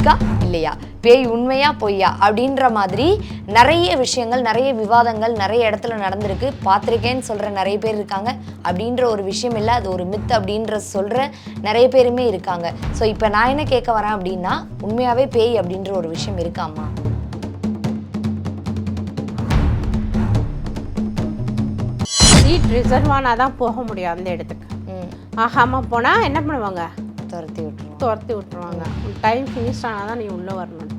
இருக்கா? இல்லையா? பேய் உண்மையா பொய்யா? அப்படின்ற மாதிரி நிறைய விஷயங்கள் நிறைய விவாதங்கள் நிறைய இடத்துல நடந்திருக்கு. பார்த்துருக்கேன்னு சொல்கிற நிறைய பேர் இருக்காங்க. அப்படின்ற ஒரு விஷயம் இல்லை. அது ஒரு மித் அப்படின்ற சொல்கிற நிறைய பேருமே இருக்காங்க. ஸோ இப்போ நான் என்ன கேட்க வரேன் அப்படின்னா உண்மையாகவே பேய் அப்படின்ற ஒரு விஷயம் இருக்காமா சீட் ரிசர்வ் ஆனால் தான் போக முடியும் அந்த இடத்துக்கு. ஆகாமல் போனால் என்ன பண்ணுவாங்க? துரத்தி விட்டுருவோம் துரத்தி விட்டுருவாங்க. டைம் ஃபினிஷ் ஆனால் தான் நீ உள்ளே வரணும்.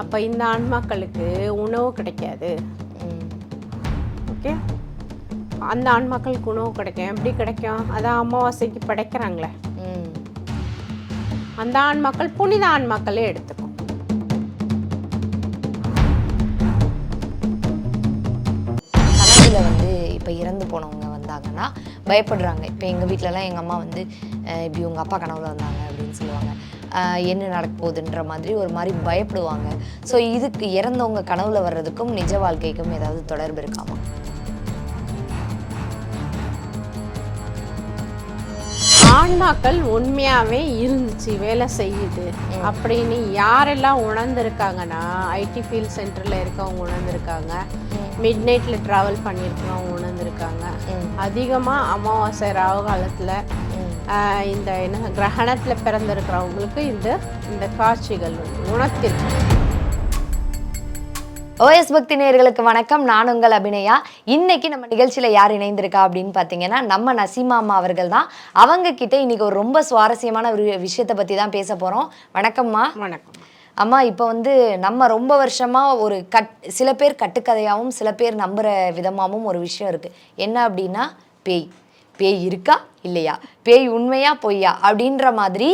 அப்போ இந்த ஆன்மாக்களுக்கு உணவு கிடைக்காது. ஓகே அந்த ஆன்மாக்களுக்கு உணவு கிடைக்கும். எப்படி கிடைக்கும்? அதான் அமாவாசைக்கு படைக்கிறாங்களே. அந்த ஆன்மாக்கள் புனித ஆன்மாக்களே எடுத்துக்கும். கனவுல வந்து இப்போ இறந்து போனவங்க வந்தாங்கன்னா பயப்படுறாங்க. இப்போ எங்கள் வீட்டிலலாம் எங்கள் அம்மா வந்து இப்படி உங்கள் அப்பா கனவுல வந்தாங்க அப்படின்னு சொல்லுவாங்க. என்ன நடக்க போகுதுன்ற மாதிரி ஒரு மாதிரி பயப்படுவாங்க. ஸோ இதுக்கு இறந்தவங்க கனவுல வர்றதுக்கும் நிஜ வாழ்க்கைக்கும் ஏதாவது தொடர்பு இருக்காமா? ஆன்மாக்கள் உண்மையாகவே இருந்துச்சு வேலை செய்யுது. அப்படின்னு யாரெல்லாம் உணர்ந்திருக்காங்கன்னா ஐடி ஃபீல்ட் சென்டரில் இருக்கவங்க உணர்ந்திருக்காங்க. மிட் நைட்டில் ட்ராவல் பண்ணியிருக்கிறவங்க உணர்ந்திருக்காங்க. அதிகமாக அமாவாசை ராகு காலத்தில். இந்த என்ன கிரகணத்தில் பிறந்திருக்கிறவங்களுக்கு இந்த இந்த காட்சிகள் உணர்த்திருக்கு ஓஎஸ் பக்தி நேயர்களுக்கு வணக்கம். நான் உங்கள் அபிநயா. இன்னைக்கு நம்ம நிகழ்ச்சியில் யார் இணைந்திருக்கா அப்படின்னு பார்த்தீங்கன்னா நம்ம நசீமா அம்மா அவர்கள் தான். அவங்க கிட்ட இன்னைக்கு ஒரு ரொம்ப சுவாரஸ்யமான ஒரு விஷயத்தை பற்றி தான் பேச போகிறோம் வணக்கம்மா வணக்கம். அம்மா இப்போ வந்து நம்ம ரொம்ப வருஷமா ஒரு கட் சில பேர் கட்டுக்கதையாகவும் சில பேர் நம்புற விதமாகவும் ஒரு விஷயம் இருக்கு. என்ன அப்படின்னா பேய். பேய் இருக்கா இல்லையா? பேய் உண்மையா பொய்யா? அப்படின்ற மாதிரி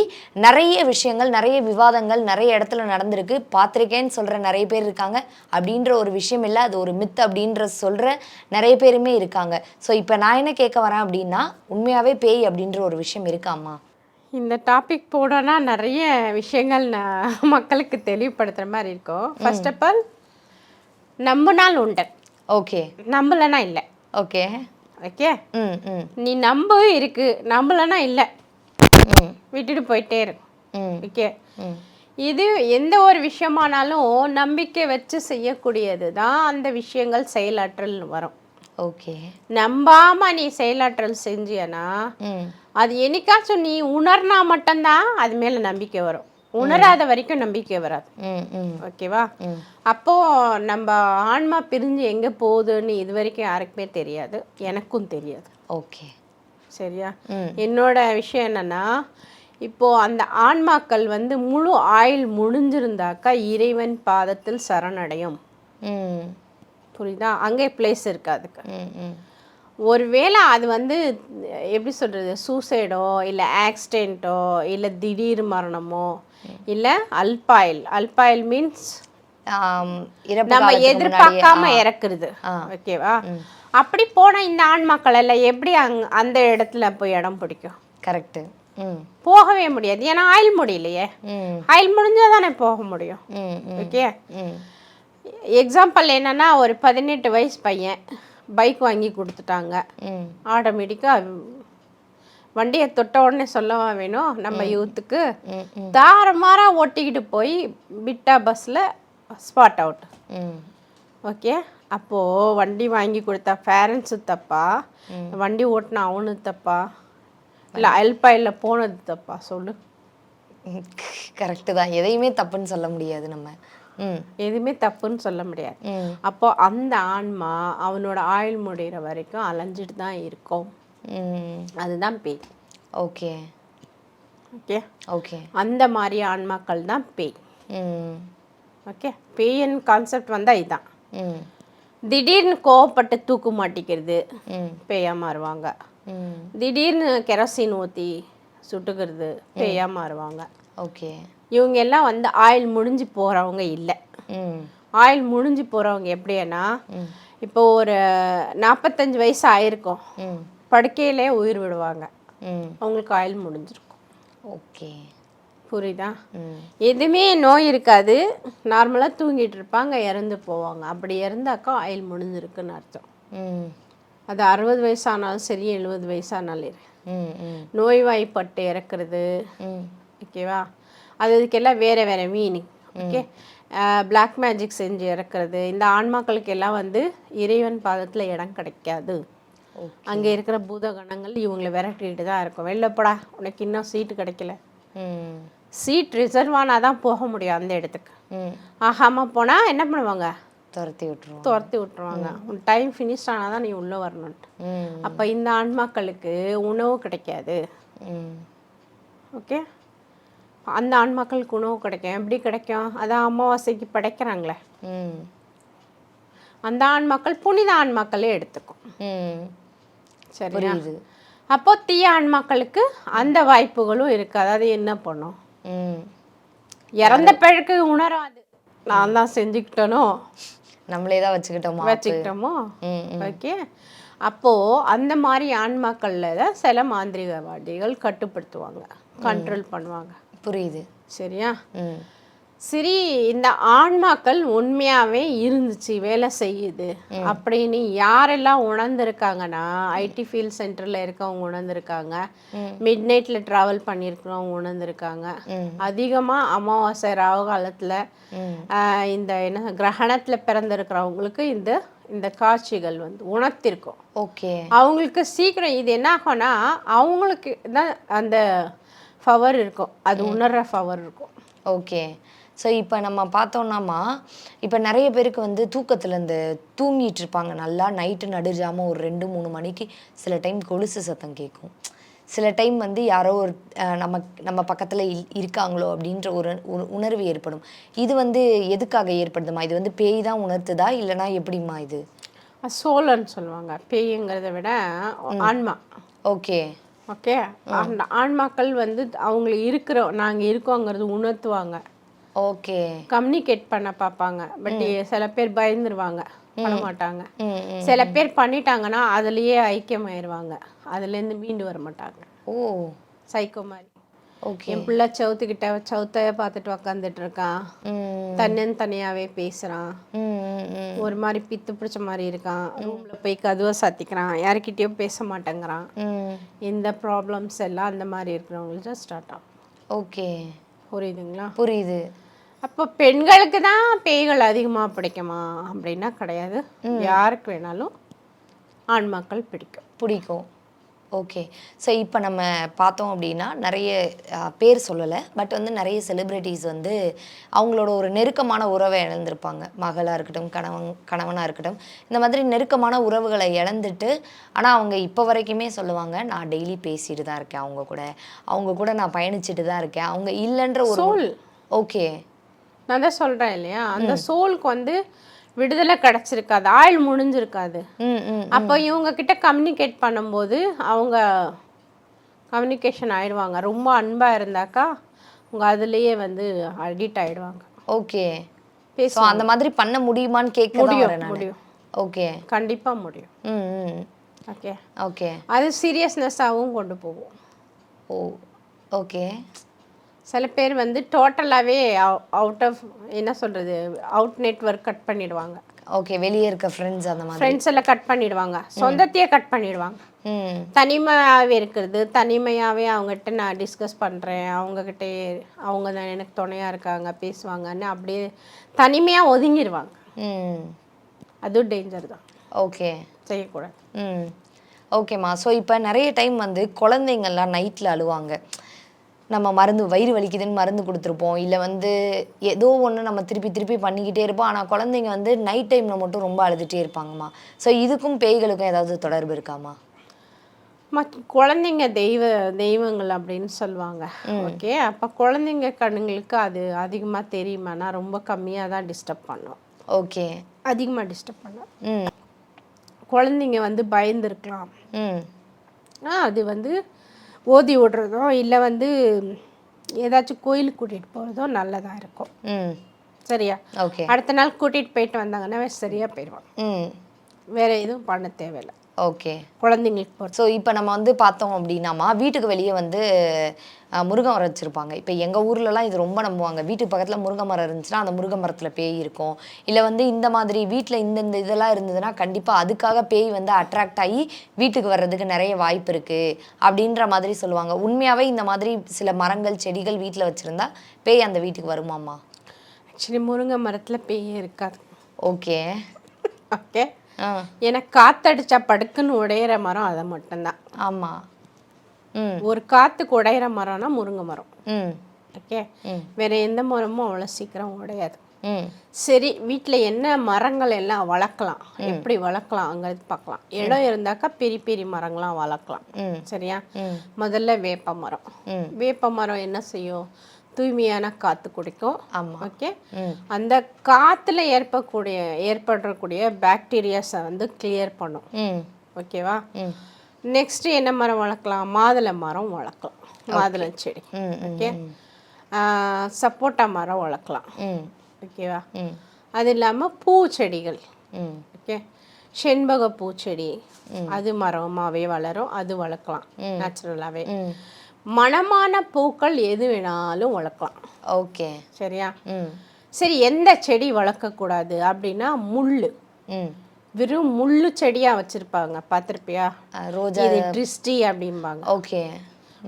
நிறைய விஷயங்கள் நிறைய விவாதங்கள் நிறைய இடத்துல நடந்திருக்கு. பார்த்துருக்கேன்னு சொல்ற நிறைய பேர் இருக்காங்க. அப்படின்ற ஒரு விஷயம் இல்லை. அது ஒரு மித் அப்படின்ற சொல்ற நிறைய பேருமே இருக்காங்க. ஸோ இப்போ நான் என்ன கேட்க வரேன் அப்படின்னா உண்மையாவே பேய் அப்படின்ற ஒரு விஷயம் இருக்காம்மா இந்த டாபிக் போடோன்னா நிறைய விஷயங்கள் நான் மக்களுக்கு தெளிவுபடுத்துகிற மாதிரி இருக்கும். ஃபர்ஸ்ட் ஆஃப் ஆல் நம்பினால் உண்டு. ஓகே நம்பலைன்னா இல்லை. Okay okay? ம் ம். நீ நம்ப இருக்கு. நம்பலைன்னா இல்லை. விட்டுட்டு போயிட்டே இருக்கும் ஓகே? இது எந்த ஒரு விஷயமானாலும் நம்பிக்கை வச்சு செய்யக்கூடியது தான் அந்த விஷயங்கள் செயலாற்றல் வரும். ஓகே. நம்பாம நீ செயலாற்றல் செஞ்சியனா அது என்னைக்காச்சும் நீ உணர்னா மட்டும்தான் அது மேல நம்பிக்கை வரும். உணராத வரைக்கும் நம்பிக்கை வராது. ஓகேவா? அப்போ நம்ம ஆன்மா பிரிஞ்சு எங்க போகுதுன்னு இது வரைக்கும் யாருக்குமே தெரியாது. எனக்கும் தெரியாது. ஓகே. சரியா? என்னோட விஷயம் என்னன்னா இப்போ அந்த ஆன்மாக்கள் வந்து முழு ஆயுள் முடிஞ்சிருந்தாக்கா இறைவன் பாதத்தில் சரணடையும். புரியுதா? அங்கே பிளேஸ் இருக்கு அதுக்கு. ம் ம். ஒருவேளை அது வந்து எப்படி சொல்கிறது சூசைடோ இல்லை ஆக்சிடெண்ட்டோ இல்லை திடீர் மரணமோ இல்லை அல்பாயில். அல்பாயில் மீன்ஸ் நம்ம எதிர்பார்க்காம இறக்குறது. ஓகேவா? அப்படி போன இந்த ஆன்மாக்கள் எல்லாம் எப்படி அங் அந்த இடத்துல போய் இடம் பிடிக்கும்? கரெக்ட் போகவே முடியாது. ஏன்னா ஆயில் முடியலையே ஆயில் முடிஞ்சால் தானே போக முடியும். ஓகே? எக்ஸாம்பிள் என்னன்னா ஒரு பதினெட்டு வயசு பையன் பைக் வாங்கி கொடுத்துட்டாங்க. ஆட்டோமேட்டிக்காக வண்டியை தொட்ட உடனே சொல்லவா வேணும்? நம்ம யூத்துக்கு தாரமாரா ஓட்டிக்கிட்டு போய் பிட்டா பஸ்ஸில் ஸ்பாட் அவுட் ஓகே? அப்போது வண்டி வாங்கி கொடுத்தா பேரண்ட்ஸு தப்பா? வண்டி ஓட்டின அவனு தப்பா? இல்லை அல்பாயில் போனது தப்பா? சொல்லு. கரெக்டு தான். எதையுமே தப்புன்னு சொல்ல முடியாது நம்ம. எதுவுமே தப்புன்னு சொல்ல முடியாது. அப்போ அந்த ஆன்மா அவனோட ஆயுள் முடிகிற வரைக்கும் அலைஞ்சிட்டு தான் இருக்கும். அதுதான் பேய். ஓகே. ஓகே? ஓகே. அந்த மாதிரி ஆன்மாக்கள் தான் பேய். ஓகே? பேயின் கான்செப்ட் வந்தால் இதுதான் திடீர்னு கோவப்பட்டு தூக்கு மாட்டிக்கிறது ம். பேயா மாறுவாங்க. திடீர்னு கெரோசின் ஊற்றி சுட்டுக்கிறது பேயா மாறுவாங்க. ஓகே. இவங்க எல்லாம் வந்து ஆயில் முடிஞ்சு போகிறவங்க இல்லை. ஆயில் முடிஞ்சு போகிறவங்க எப்படின்னா இப்போ ஒரு நாற்பத்தஞ்சு வயசு ஆயிருக்கும். படுக்கையிலே உயிர் விடுவாங்க. அவங்களுக்கு ஆயில் முடிஞ்சிருக்கும். ஓகே. புரியுதா? எதுவுமே நோய் இருக்காது. நார்மலாக தூங்கிட்டு இருப்பாங்க இறந்து போவாங்க. அப்படி இறந்தாக்கா ஆயில் முடிஞ்சிருக்குன்னு அர்த்தம். ம். அது அறுபது வயசானாலும் சரி எழுபது வயசானாலும் நோய்வாய்ப்பட்டு இறக்குறது. ஓகேவா? அது இதுக்கெல்லாம் வேறு வேறு மீனிங் ஓகே? பிளாக் மேஜிக் செஞ்சு இறக்குறது. இந்த ஆன்மாக்களுக்கு எல்லாம் வந்து இறைவன் பாதத்தில் இடம் கிடைக்காது. அங்கே இருக்கிற பூதகணங்கள் இவங்களை விரட்டிட்டு தான் இருக்கும். வெளிலப்படா உனக்கு இன்னும் சீட்டு கிடைக்கல. சீட் ரிசர்வ் ஆனால் தான் போக முடியும் அந்த இடத்துக்கு. ஆகாமல் போனால் என்ன பண்ணுவாங்க? துரத்தி விட்டுருவோம் துரத்தி விட்டுருவாங்க. உன் டைம் ஃபினிஷ் ஆனால் தான் நீ உள்ளே வரணுன்ட்டு அப்போ இந்த ஆன்மாக்களுக்கு உணவு கிடைக்காது. ஓகே? அந்த ஆன்மாக்களுக்கு உணவு கிடைக்கும். எப்படி கிடைக்கும்? அதான் அமாவாசைக்கு படைக்கிறாங்களே. அந்த ஆன்மாக்கள் புனித ஆன்மாக்களே எடுத்துக்கும். புரியுது. அப்போ தீய ஆன்மாக்களுக்கு அந்த வாய்ப்புகளும் இருக்கு. அதாவது என்ன பண்ணும்? இறந்த பிழக்கு உணராது நான் தான் செஞ்சுக்கிட்டனோ? நம்மளே தான் வச்சுக்கிட்டோமா? வச்சுக்கிட்டோமோ? ஓகே. அப்போ அந்த மாதிரி ஆன்மாக்கள்ல தான் சில மாந்திரிகவாதிகள் கட்டுப்படுத்துவாங்க. கண்ட்ரோல் பண்ணுவாங்க. புரியுது. சரியா? சரி இந்த ஆன்மாக்கள் உண்மையாவே இருந்துச்சு வேலை செய்யுது. அப்படின்னு யாரெல்லாம் உணர்ந்திருக்காங்கன்னா ஐடி ஃபீல்ட் சென்டர்ல இருக்கவங்க உணர்ந்திருக்காங்க. மிட் நைட்ல டிராவல் பண்ணியிருக்கிறவங்க உணர்ந்திருக்காங்க. அதிகமா அமாவாசை ராகு காலத்துல இந்த என்ன கிரகணத்துல பிறந்திருக்கிறவங்களுக்கு இந்த இந்த காட்சிகள் வந்து உணர்த்திருக்கும். ஓகே. அவங்களுக்கு சீக்கிரம் இது என்ன ஆகும்னா அவங்களுக்கு தான் அந்த பவர் இருக்கும். அது உணர்ற பவர் இருக்கும். ஓகே. ஸோ இப்போ நம்ம பார்த்தோம்னாமா இப்போ நிறைய பேருக்கு வந்து தூக்கத்தில் இந்த தூங்கிட்டு இருப்பாங்க. நல்லா நைட்டு நடுஜாம ஒரு ரெண்டு மூணு மணிக்கு சில டைம் கொலுசு சத்தம் கேட்கும். சில டைம் வந்து யாரோ ஒரு நம்ம நம்ம பக்கத்தில் இருக்காங்களோ அப்படின்ற ஒரு உணர்வு ஏற்படும். இது வந்து எதுக்காக ஏற்படுதுமா இது வந்து பேய் தான் உணர்த்துதா? இல்லைனா எப்படிம்மா இது? சோழன்னு சொல்லுவாங்க. பேய்ங்கிறத விட ஆன்மா. ஓகே. ஓகே? ஆன்மாக்கள் வந்து அவங்க இருக்கிற நாங்கள் இருக்கோங்கிறது உணர்த்துவாங்க. ஓகே. கம்யூனிகேட் பண்ண பார்ப்பாங்க. பட் சில பேர் பயந்துருவாங்க. பண்ண மாட்டாங்க. சில பேர் பண்ணிட்டாங்கன்னா அதுலயே ஐக்கியமாயிருவாங்க. அதுலேருந்து மீண்டு வர மாட்டாங்க. ஓ. சைக்கோ மாதிரி. ஓகே. என் பிள்ளை சவுத்துக்கிட்ட சவுத்தைய பார்த்துட்டு உக்காந்துட்டு இருக்கான் தன்னன் தனியாவே பேசுறான். ஒரு மாதிரி பித்து பிடிச்ச மாதிரி இருக்கான். ரூம்ல போய் கதவை சாத்திக்கிறான். யார்கிட்டயும் பேச மாட்டேங்கிறான். இந்த ப்ராப்ளம்ஸ் எல்லாம் அந்த மாதிரி இருக்கிறவங்களுக்கு ஸ்டார்ட் ஆகும். ஓகே. புரியுதுங்களா? புரியுது. அப்போ பெண்களுக்கு தான் பேய்கள் அதிகமாக பிடிக்குமா? அப்படின்னா கிடையாது. யாருக்கு வேணாலும் ஆண்மக்கள் பிடிக்கும். பிடிக்கும். ஓகே. ஸோ இப்போ நம்ம பார்த்தோம் அப்படின்னா நிறைய பேர் சொல்லலை. பட் வந்து நிறைய செலிப்ரிட்டிஸ் வந்து அவங்களோட ஒரு நெருக்கமான உறவை இழந்திருப்பாங்க. மகளாக இருக்கட்டும் கணவன் கணவனாக இருக்கட்டும். இந்த மாதிரி நெருக்கமான உறவுகளை இழந்துட்டு ஆனால் அவங்க இப்போ வரைக்குமே சொல்லுவாங்க நான் டெய்லி பேசிட்டு தான் இருக்கேன் அவங்க கூட. அவங்க கூட நான் பயணிச்சுட்டு தான் இருக்கேன். அவங்க இல்லைன்ற ஒரு. ஓகே. நான் தான் சொல்கிறேன் இல்லையா? அந்த சோலுக்கு வந்து விடுதலை கிடச்சிருக்காது. ஆயுள் முடிஞ்சிருக்காது. அப்போ இவங்க கிட்ட கம்யூனிகேட் பண்ணும்போது அவங்க கம்யூனிகேஷன் ஆயிடுவாங்க. ரொம்ப அன்பாக இருந்தாக்கா அவங்க அதுலேயே வந்து அடிக்ட் ஆயிடுவாங்க. ஓகே. பேச ஸோ அந்த மாதிரி பண்ண முடியுமான்னு கேட்க முடியும், முடியும். ஓகே. கண்டிப்பாக முடியும். ம் ஓகே ஓகே. அது சீரியஸ்னஸ்ஸாகவும் கொண்டு போகும். Oh okay. சில பேர் வந்து டோட்டலாகவே அவுட் ஆஃப் என்ன சொல்கிறது அவுட் நெட்வொர்க் கட் பண்ணிடுவாங்க. ஓகே வெளியே இருக்க ஃப்ரெண்ட்ஸ் அந்த மாதிரி. ஃப்ரெண்ட்ஸ் எல்லாம் கட் பண்ணிடுவாங்க. சொந்தத்தையே கட் பண்ணிடுவாங்க. தனிமையாகவே இருக்கிறது தனிமையாகவே அவங்ககிட்ட நான் டிஸ்கஸ் பண்ணுறேன் அவங்கக்கிட்ட அவங்க தான் எனக்கு துணையாக இருக்காங்க பேசுவாங்கன்னு அப்படியே தனிமையாக ஒதுங்கிடுவாங்க ம். அதுவும் டேஞ்சர் தான். ஓகே செய்யக்கூடாது. ம். ஓகேம்மா ஸோ இப்போ நிறைய டைம் வந்து குழந்தைங்கள்லாம் நைட்டில் அழுவாங்க. நம்ம மருந்து வயிறு வலிக்குதுன்னு மருந்து கொடுத்துருப்போம். இல்லை வந்து ஏதோ ஒன்று நம்ம திருப்பி திருப்பி பண்ணிக்கிட்டே இருப்போம். ஆனால் குழந்தைங்க வந்து நைட் டைமில் மட்டும் ரொம்ப அழுதுகிட்டே இருப்பாங்கம்மா. ஸோ இதுக்கும் பேய்களுக்கும் ஏதாவது தொடர்பு இருக்காம்மா? மத் குழந்தைங்க தெய்வ தெய்வங்கள் அப்படின்னு சொல்லுவாங்க. ஓகே? அப்போ குழந்தைங்க கண்ணுங்களுக்கு அது அதிகமாக தெரியுமானா ரொம்ப கம்மியாக தான் டிஸ்டர்ப் பண்ணும் ஓகே. அதிகமாக டிஸ்டர்ப் பண்ணும் ம். குழந்தைங்க வந்து பயந்துருக்கலாம். அது வந்து ஓதி விடுறதோ இல்லை வந்து ஏதாச்சும் கோயிலுக்கு கூட்டிகிட்டு போகிறதோ நல்லதாக இருக்கும். ம். சரியா? ஓகே. அடுத்த நாள் கூட்டிகிட்டு போயிட்டு வந்தாங்கன்னா சரியாக போயிடுவாங்க ம். வேறு எதுவும் பண்ண தேவையில்லை. ஓகே. குழந்தைங்களுக்கு ஸோ இப்போ நம்ம வந்து பார்த்தோம் அப்படின்னாமா வீட்டுக்கு வெளியே வந்து முருங்கை மரம் வச்சுருப்பாங்க. இப்போ எங்கள் ஊர்லலாம் இது ரொம்ப நம்புவாங்க. வீட்டுக்கு பக்கத்தில் முருங்கை மரம் இருந்துச்சுன்னா அந்த முருங்கை மரத்தில் பேய் இருக்கும். இல்லை வந்து இந்த மாதிரி வீட்டில் இந்தந்த இதெல்லாம் இருந்ததுன்னா கண்டிப்பாக அதுக்காக பேய் வந்து அட்ராக்ட் ஆகி வீட்டுக்கு வர்றதுக்கு நிறைய வாய்ப்பு இருக்குது அப்படின்ற மாதிரி சொல்லுவாங்க. உண்மையாகவே இந்த மாதிரி சில மரங்கள் செடிகள் வீட்டில் வச்சுருந்தா பேய் அந்த வீட்டுக்கு வருமாம்மா? ஆக்சுவலி முருங்கை மரத்தில் பேய் இருக்காது. ஓகே. ஓகே ஏன்னா காத்தடிச்சா படுக்குன்னு உடையிற மரம் அதை மட்டும்தான். ஆமாம் ம். ஒரு காத்துக்கு உடையிற மரம்னா முருங்கை மரம். ஓகே? வேற எந்த மரமும் அவ்வளோ சீக்கிரம் உடையாது. சரி வீட்டில் என்ன மரங்கள் எல்லாம் வளர்க்கலாம்? எப்படி வளர்க்கலாங்கிறது பார்க்கலாம். இடம் இருந்தாக்கா பெரிய பெரிய மரங்களாம் வளர்க்கலாம். சரியா? முதல்ல வேப்ப மரம் வேப்ப மரம் என்ன செய்யும்? தூய்மையான காற்று குடிக்கும். ஆமாம் ஓகே அந்த காற்றுல ஏற்படக்கூடிய ஏற்படக்கூடிய பாக்டீரியாஸை வந்து கிளியர் பண்ணும். ஓகேவா நெக்ஸ்ட் என்ன மரம் வளர்க்கலாம்? மாதுளை மரம் வளர்க்கலாம். மாதுளை செடி. ஓகே சப்போட்டா மரம் வளர்க்கலாம். ஓகேவா அது இல்லாமல் பூச்செடிகள். ஓகே செண்பக பூச்செடி அது மரமாகவே வளரும். அது வளர்க்கலாம். நேச்சுரலாகவே மணமான பூக்கள் எது வேணாலும் வளர்க்கலாம். ஓகே. சரியா? சரி எந்த செடி வளர்க்கக்கூடாது அப்படின்னா முள் ம். வெறும் முள்ளு செடியாக வச்சுருப்பாங்க. பார்த்துருப்பியா? ரோஜா. இது ட்ரிஸ்டி அப்படிம்பாங்க. ஓகே.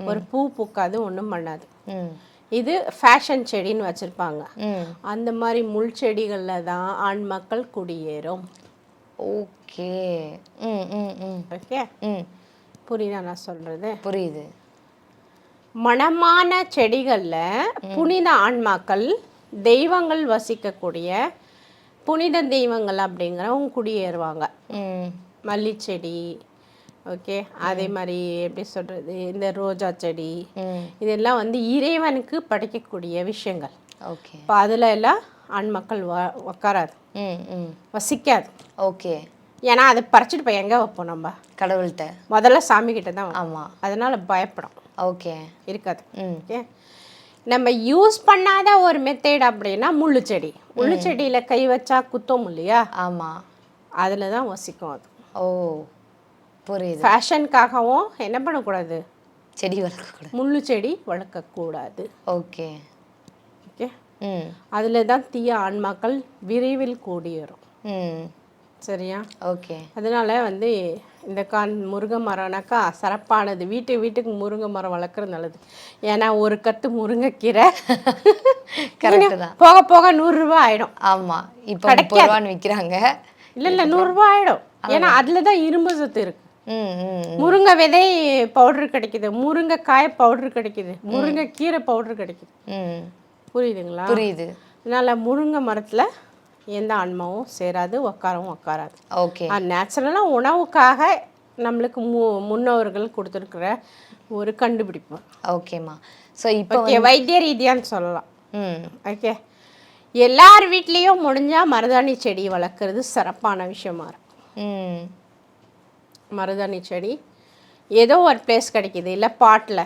ஒரு பூ பூக்காது ஒன்றும் பண்ணாது. ம். இது ஃபேஷன் செடின்னு வச்சுருப்பாங்க. அந்த மாதிரி முள் செடிகளில் தான் ஆண் மக்கள் குடியேறும். ஓகே. ம் ம் ம். ஓகே? புரியுதா நான் சொல்கிறது புரியுது. மணமான செடிகளில் புனித ஆன்மாக்கள் தெய்வங்கள் வசிக்கக்கூடிய புனித தெய்வங்கள் அப்படிங்கிறவங்க குடியேறுவாங்க. மல்லிச்செடி ஓகே? அதே மாதிரி எப்படி சொல்கிறது இந்த ரோஜா செடி இதெல்லாம் வந்து இறைவனுக்கு படைக்கக்கூடிய விஷயங்கள். ஓகே. இப்போ அதில் எல்லாம் ஆண்மக்கள் வ உக்காராது. வசிக்காது. ஓகே. ஏன்னா அதை பறிச்சுட்டு போய் எங்கே வைப்போம் நம்ம? கடவுள்கிட்ட. முதல்ல சாமி கிட்ட தான். ஆமாம் அதனால பயப்படும். ஓகே. இருக்காது. ஓகே? நம்ம யூஸ் பண்ணாத ஒரு மெத்தேட் அப்படின்னா முள்ளு செடி. முள்ளு செடியில் கை வச்சா குத்தம் இல்லையா? ஆமாம் அதில் தான் வசிக்கும் அது. ஓ புரியுது. ஃபேஷனுக்காகவும் என்ன பண்ணக்கூடாது? செடி வளர்க்கக்கூடாது. முள்ளு செடி வளர்க்கக்கூடாது. ஓகே. ஓகே? ம். அதில் தான் தீய ஆன்மாக்கள் விரைவில் கூடியேறும். ம். சரியா? ஓகே. அதனால வந்து இந்த கான் முருங்கை மரம்னாக்கா சிறப்பானது. வீட்டு வீட்டுக்கு முருங்கை மரம் வளர்க்குறது நல்லது. ஏன்னா ஒரு கத்து முருங்கைக்கீரை. கரெக்டு தான். போக போக நூறுரூவா ஆயிடும். ஆமாம் இப்போ ரூபான்னு விற்கிறாங்க இல்லை இல்லை நூறுரூவா ஆயிடும். ஏன்னா அதில் தான் இரும்பு சத்து இருக்கு. முருங்கை விதை பவுடர் கிடைக்குது. முருங்கைக்காய் பவுடர் கிடைக்குது. முருங்கைக்கீரை பவுடர் கிடைக்குது. புரியுதுங்களா? புரியுது. அதனால முருங்கை மரத்தில் எந்த ஆன்மாவும் சேராது உக்காரவும் உக்காராது. ஓகே நேச்சுரலாக உணவுக்காக நம்மளுக்கு மு முன்னோர்கள் கொடுத்துருக்குற ஒரு கண்டுபிடிப்பு. ஓகேம்மா ஸோ இப்போ ஓகே வைத்திய ரீதியான்னு சொல்லலாம். ம். ஓகே. எல்லார் வீட்லேயும் முடிஞ்சால் மருதாணி செடி வளர்க்குறது சிறப்பான விஷயமா இருக்கும். ம். மருதாணி செடி ஏதோ ஒரு பிளேஸ் கிடைக்குது இல்லை பாட்டில்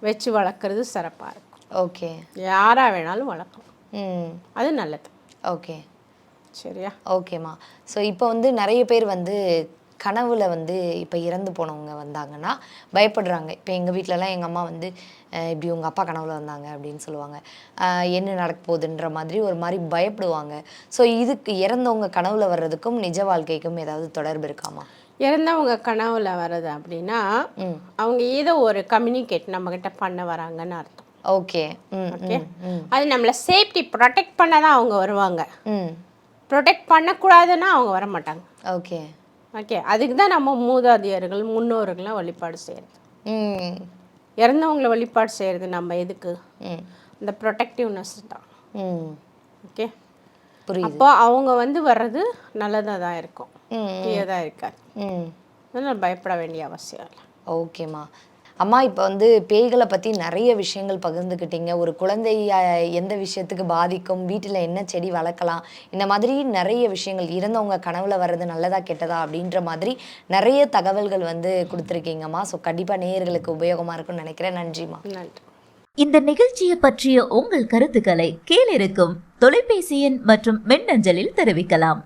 வச்சு வளர்க்குறது சிறப்பாக இருக்கும். ஓகே யாராக வேணாலும் வளர்க்கலாம். ம். அது நல்லது. ஓகே. சரியா? ஓகேம்மா. ஸோ இப்போ வந்து நிறைய பேர் வந்து கனவுல வந்து இப்போ இறந்து போனவங்க வந்தாங்கன்னா பயப்படுறாங்க. இப்போ எங்கள் வீட்டிலலாம் எங்கள் அம்மா வந்து இப்படி உங்கள் அப்பா கனவுல வந்தாங்க அப்படின்னு சொல்லுவாங்க. என்ன நடக்க போகுதுன்ற மாதிரி ஒரு மாதிரி பயப்படுவாங்க. ஸோ இதுக்கு இறந்தவங்க கனவுல வர்றதுக்கும் நிஜ வாழ்க்கைக்கும் ஏதாவது தொடர்பு இருக்காமா இறந்தவங்க கனவுல வர்றது அப்படின்னா அவங்க ஏதோ ஒரு கம்யூனிகேட் நம்மக்கிட்ட பண்ண வராங்கன்னு அர்த்தம். ஓகே. ம் ஓகே? அது நம்மளை சேஃப்டி ப்ரொடெக்ட் பண்ண தான் அவங்க வருவாங்க. ம். ப்ரொடெக்ட் பண்ணக்கூடாதுன்னா அவங்க வர மாட்டாங்க ஓகே. ஓகே? அதுக்கு தான் நம்ம மூதாதையர்கள் முன்னோர்கள்லாம் வழிபாடு செய்கிறது ம். இறந்தவங்கள வழிபாடு செய்கிறது நம்ம எதுக்கு? ம். இந்த ப்ரொடெக்டிவ்னஸ் தான். ம். ஓகே? அப்போ அவங்க வந்து வர்றது நல்லதாக தான் இருக்கும். தீயதாக இருக்காது. பயப்பட வேண்டிய அவசியம் இல்லை. ஓகேம்மா. அம்மா இப்போ வந்து பேய்களை பற்றி நிறைய விஷயங்கள் பகிர்ந்துக்கிட்டீங்க ஒரு குழந்தை அஹ், எந்த விஷயத்துக்கு பாதிக்கும்? வீட்டில் என்ன செடி வளர்க்கலாம்? இந்த மாதிரி நிறைய விஷயங்கள். இறந்தவங்க கனவுல வர்றது நல்லதா கெட்டதா அப்படின்ற மாதிரி நிறைய தகவல்கள் வந்து கொடுத்துருக்கீங்கம்மா ஸோ கண்டிப்பாக நேயர்களுக்கு உபயோகமாக இருக்கும்னு நினைக்கிறேன். நன்றிம்மா. நன்றி. இந்த நிகழ்ச்சியை பற்றிய உங்கள் கருத்துக்களை கீழிருக்கும் தொலைபேசி எண் மற்றும் மின்னஞ்சலில் தெரிவிக்கலாம்.